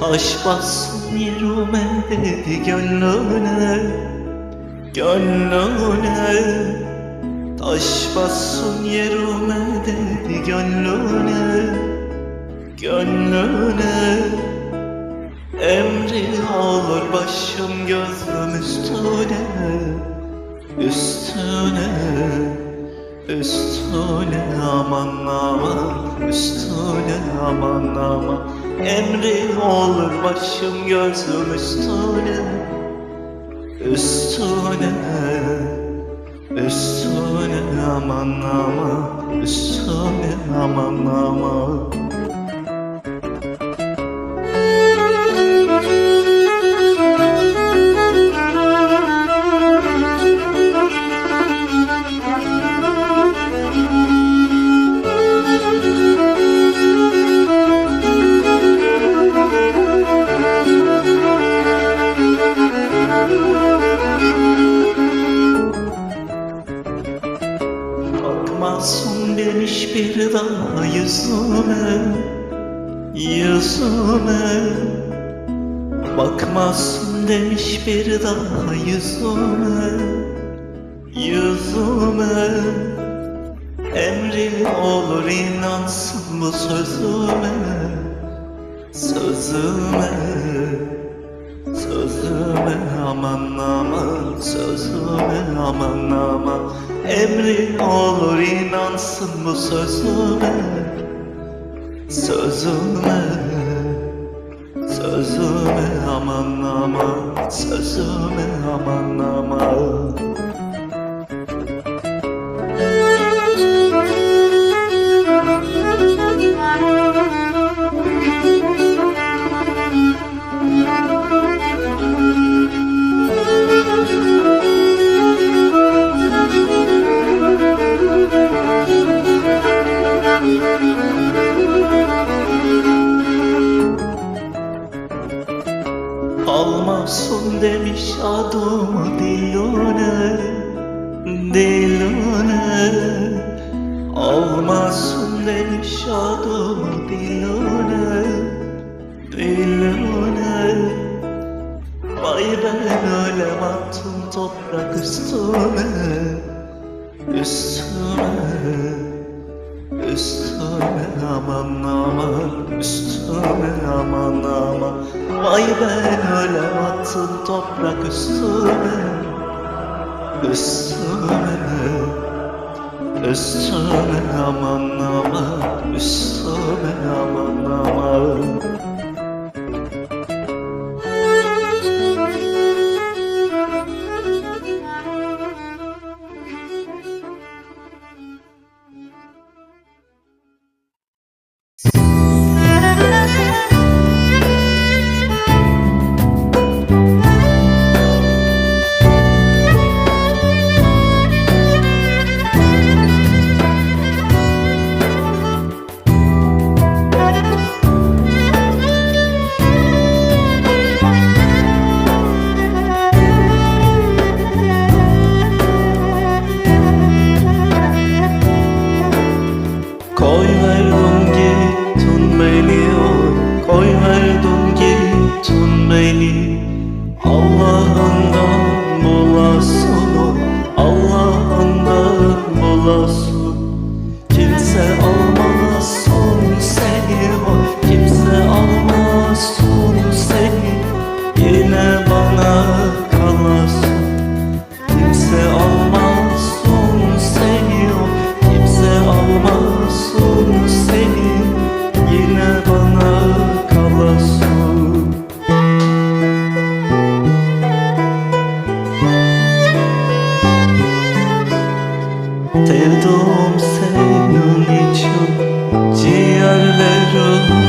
Taş bassın yerime gönlüne Gönlüne Taş bassın yerime gönlüne Gönlüne Emri olur başım gözüm üstüne Üstüne Üstüne. Aman aman Üstüne aman aman Emri olur başım gözüm üstüne. Üstüne Üstüne aman aman. Üstüne aman aman yüzüme Yüzüme Bakmazsın demiş bir daha yüzüme Yüzüme. Emri olur inansın bu sözüme Sözüme Sözüme. Aman aman Sözüme aman aman. Emri olur inansın bu sözüme Sözüme Sözüme aman aman Sözüme aman aman Almasın demiş adımı dilune Dilune Almasın demiş adımı dilune Dilune Vay ben öyle attım toprak üstüme Üstüme aman aman Üstüme aman aman. Vay ben öyle attım toprak üstüme. Üstüme Üstüme aman aman Üstüme aman aman tuttun beni. Allah'ından bulasın Allah'ından bulasın Kimse al 때도 없애 눈이 춥지 않래로